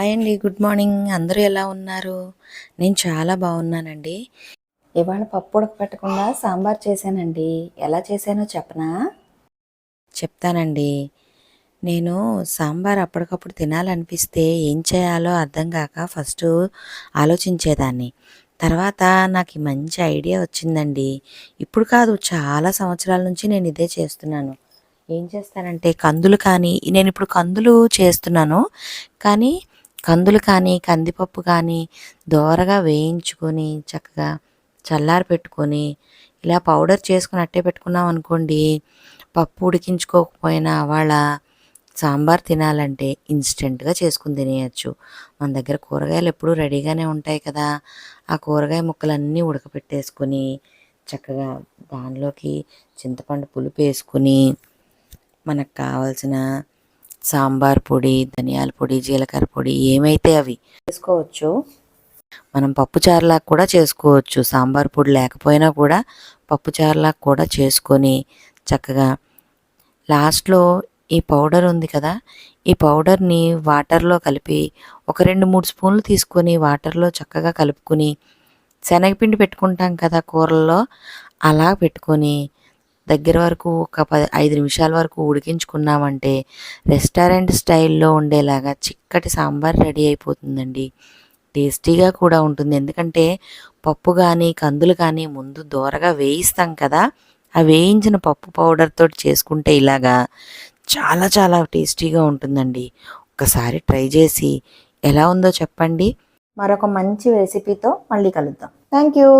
Hi అండి good morning. అందరూ ఎలా ఉన్నారు? నేను చాలా బాగున్నానండి. ఇవాళ పప్పు ఉడకపెట్టకుండా సాంబార్ చేశానండి. ఎలా చేశానో చెప్పనా? చెప్తానండి. నేను సాంబార్ అప్పటికప్పుడు తినాలనిపిస్తే ఏం చేయాలో అర్థం కాక ఫస్ట్ ఆలోచించేదాన్ని. తర్వాత నాకు మంచి ఐడియా వచ్చిందండి. ఇప్పుడు కాదు చాలా సంవత్సరాల నుంచి నేను ఇదే చేస్తున్నాను. ఏం చేస్తానంటే కందులు కానీ నేను ఇప్పుడు కందులు చేస్తున్నాను. కానీ కందులు కానీ కందిపప్పు కానీ దోరగా వేయించుకొని చక్కగా చల్లారి పెట్టుకొని ఇలా పౌడర్ చేసుకుని అట్టే పెట్టుకున్నాం అనుకోండి పప్పు ఉడికించుకోకపోయినా వాళ్ళ సాంబార్ తినాలంటే ఇన్స్టెంట్గా చేసుకుని తినేయచ్చు. మన దగ్గర కూరగాయలు ఎప్పుడూ రెడీగానే ఉంటాయి కదా ఆ కూరగాయ ముక్కలన్నీ ఉడకపెట్టేసుకొని చక్కగా దానిలోకి చింతపండు పులుపు వేసుకుని మనకు కావాల్సిన సాంబార్ పొడి ధనియాల పొడి జీలకర్ర పొడి ఏమైతే అవి చేసుకోవచ్చు మనం పప్పుచారులా కూడా చేసుకోవచ్చు. సాంబార్ పొడి లేకపోయినా కూడా పప్పుచారులా కూడా చేసుకొని చక్కగా లాస్ట్లో ఈ పౌడర్ ఉంది కదా ఈ పౌడర్ని వాటర్లో కలిపి ఒక రెండు మూడు స్పూన్లు తీసుకొని వాటర్లో చక్కగా కలుపుకొని శనగపిండి పెట్టుకుంటాం కదా కూరల్లో అలా పెట్టుకొని దగ్గర వరకు ఒక పది ఐదు నిమిషాల వరకు ఉడికించుకున్నామంటే రెస్టారెంట్ స్టైల్లో ఉండేలాగా చిక్కటి సాంబార్ రెడీ అయిపోతుందండి. టేస్టీగా కూడా ఉంటుంది. ఎందుకంటే పప్పు కానీ కందులు కానీ ముందు దోరగా వేయిస్తాం కదా ఆ వేయించిన పప్పు పౌడర్తో చేసుకుంటే ఇలాగా చాలా చాలా టేస్టీగా ఉంటుందండి. ఒకసారి ట్రై చేసి ఎలా ఉందో చెప్పండి. మరొక మంచి రెసిపీతో మళ్ళీ కలుద్దాం. Thank you